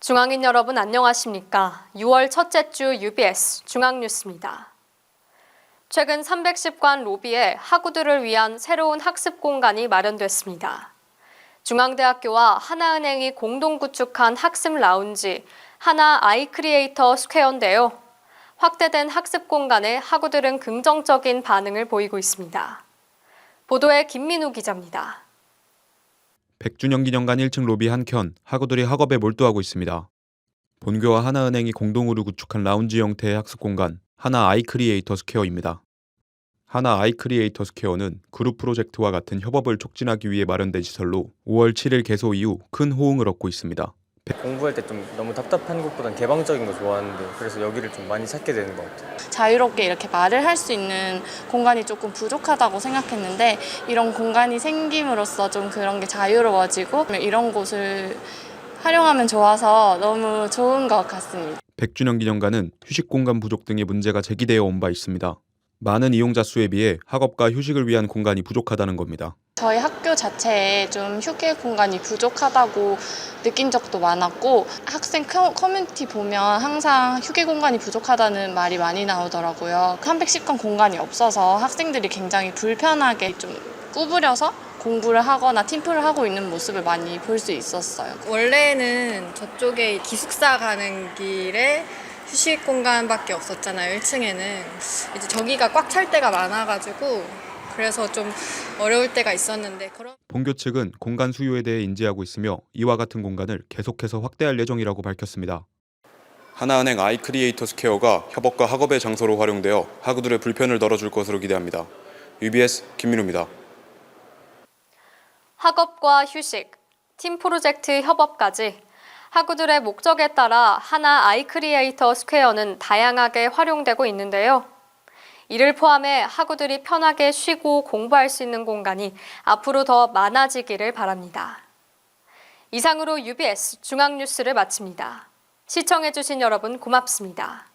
중앙인 여러분 안녕하십니까? 6월 첫째 주 UBS 중앙뉴스입니다. 최근 310관 로비에 학우들을 위한 새로운 학습 공간이 마련됐습니다. 중앙대학교와 하나은행이 공동 구축한 학습 라운지 하나 아이크리에이터 스퀘어인데요. 확대된 학습 공간에 학우들은 긍정적인 반응을 보이고 있습니다. 보도에 김민우 기자입니다. 100주년 기념관 1층 로비 한 켠 학우들이 학업에 몰두하고 있습니다. 본교와 하나은행이 공동으로 구축한 라운지 형태의 학습 공간 하나 아이크리에이터 스퀘어입니다. 하나 아이크리에이터 스퀘어는 그룹 프로젝트와 같은 협업을 촉진하기 위해 마련된 시설로 5월 7일 개소 이후 큰 호응을 얻고 있습니다. 공부할 때 좀 너무 답답한 것보단 개방적인 거 좋아하는데 그래서 여기를 좀 많이 찾게 되는 것 같아요. 자유롭게 이렇게 말을 할 수 있는 공간이 조금 부족하다고 생각했는데 이런 공간이 생김으로써 좀 그런 게 자유로워지고 이런 곳을 활용하면 좋아서 너무 좋은 것 같습니다. 100주년 기념관은 휴식 공간 부족 등의 문제가 제기되어 온 바 있습니다. 많은 이용자 수에 비해 학업과 휴식을 위한 공간이 부족하다는 겁니다. 저희 학교 자체에 좀 휴게 공간이 부족하다고 느낀 적도 많았고 학생 커- 커뮤니티 보면 항상 휴게 공간이 부족하다는 말이 많이 나오더라고요. 310건 공간이 없어서 학생들이 굉장히 불편하게 좀 구부려서 공부를 하거나 팀플을 하고 있는 모습을 많이 볼 수 있었어요. 원래는 저쪽에 기숙사 가는 길에 휴식 공간밖에 없었잖아요. 1층에는 이제 저기가 꽉 찰 때가 많아가지고 그래서 좀 어려울 때가 있었는데 그런. 본교 측은 공간 수요에 대해 인지하고 있으며 이와 같은 공간을 계속해서 확대할 예정이라고 밝혔습니다. 하나은행 아이크리에이터 스퀘어가 협업과 학업의 장소로 활용되어 학우들의 불편을 덜어줄 것으로 기대합니다. UBS 김민우입니다. 학업과 휴식, 팀 프로젝트 협업까지 학우들의 목적에 따라 하나 아이크리에이터 스퀘어는 다양하게 활용되고 있는데요. 이를 포함해 학우들이 편하게 쉬고 공부할 수 있는 공간이 앞으로 더 많아지기를 바랍니다. 이상으로 UBS 중앙뉴스를 마칩니다. 시청해주신 여러분 고맙습니다.